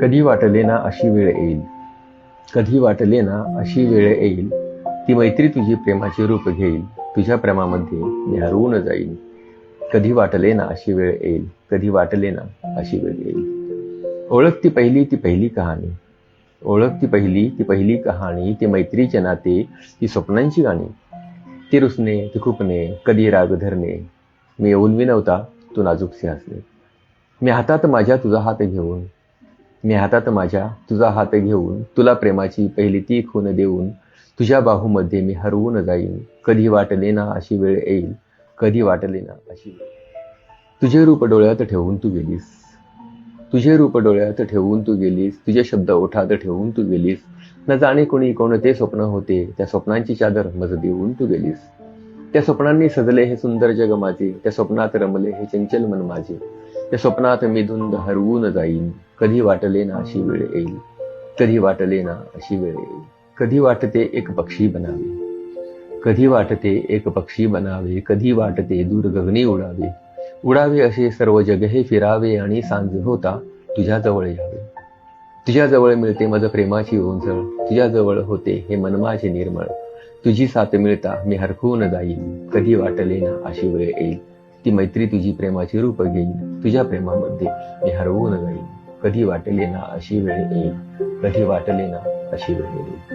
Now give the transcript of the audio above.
कधी वाटले ना अशी वेळ येईल? कधी वाटले ना अशी वेळ येईल? ती मैत्री तुझी प्रेमाचे रूप घेईल. तुझ्या प्रेमामध्ये मी हरवून कधी वाटले ना अशी वेळ येईल? कधी वाटले ना अशी वेळ येईल? ओळख ती पहिली ती पहिली कहाणी. ओळख ती पहिली ती पहिली कहाणी ती मैत्रीचे नाते ती स्वप्नांची गाणी. ती रुसणे ती खुपणे कधी राग धरणे. मी येऊन विनवता तू नाजूकसे हसणे मी हातात माझ्या तुझा हात घेऊन. मी हातात माझ्या तुझा हात घेऊन. तुला प्रेमाची पहिली ती खून देऊन. तुझ्या बाहूमध्ये मी हरवून जाईन. कधी वाटले ना अशी वेळ येईल. कधी वाटले ना अशी वेळ तुझे रूप डोळ्यात ठेवून तू गेलीस. तुझे रूप डोळ्यात ठेवून तू गेलीस. तुझे शब्द ओठात ठेवून तू गेलीस. न जाणे कोणी कोणते स्वप्न होते. त्या स्वप्नांची चादर मज देऊन तू गेलीस. त्या स्वप्नांनी सजले हे सुंदर जग माझे त्या स्वप्नात रमले हे चंचल मन माझे. त्या स्वप्नात मी धुंद हरवून जाईन कधी वाटले ना अशी वेळ येईल कधी वाटले ना अशी वेळ येईल. कधी वाटते एक पक्षी बनावे कधी वाटते एक पक्षी बनावे कधी वाटते दूर गगनी उडावे. उडावे असे सर्व जग हे फिरावे आणि सांज होता तुझ्या जवळ यावे. तुझ्या जवळ मिळते माझं प्रेमाची ओंजळ तुझ्या जवळ होते हे मनमाचे निर्मळ. तुझी साथ मिळता मी हरखून जाईन. कधी वाटले ना अशी वेळ येईल. ती मैत्री तुझी प्रेमाची रूप घेईल तुझ्या प्रेमामध्ये मी हरवून जाईन. कधी वाटले ना अशी वेळ येईल. कधी वाटले ना अशी वेळ येईल.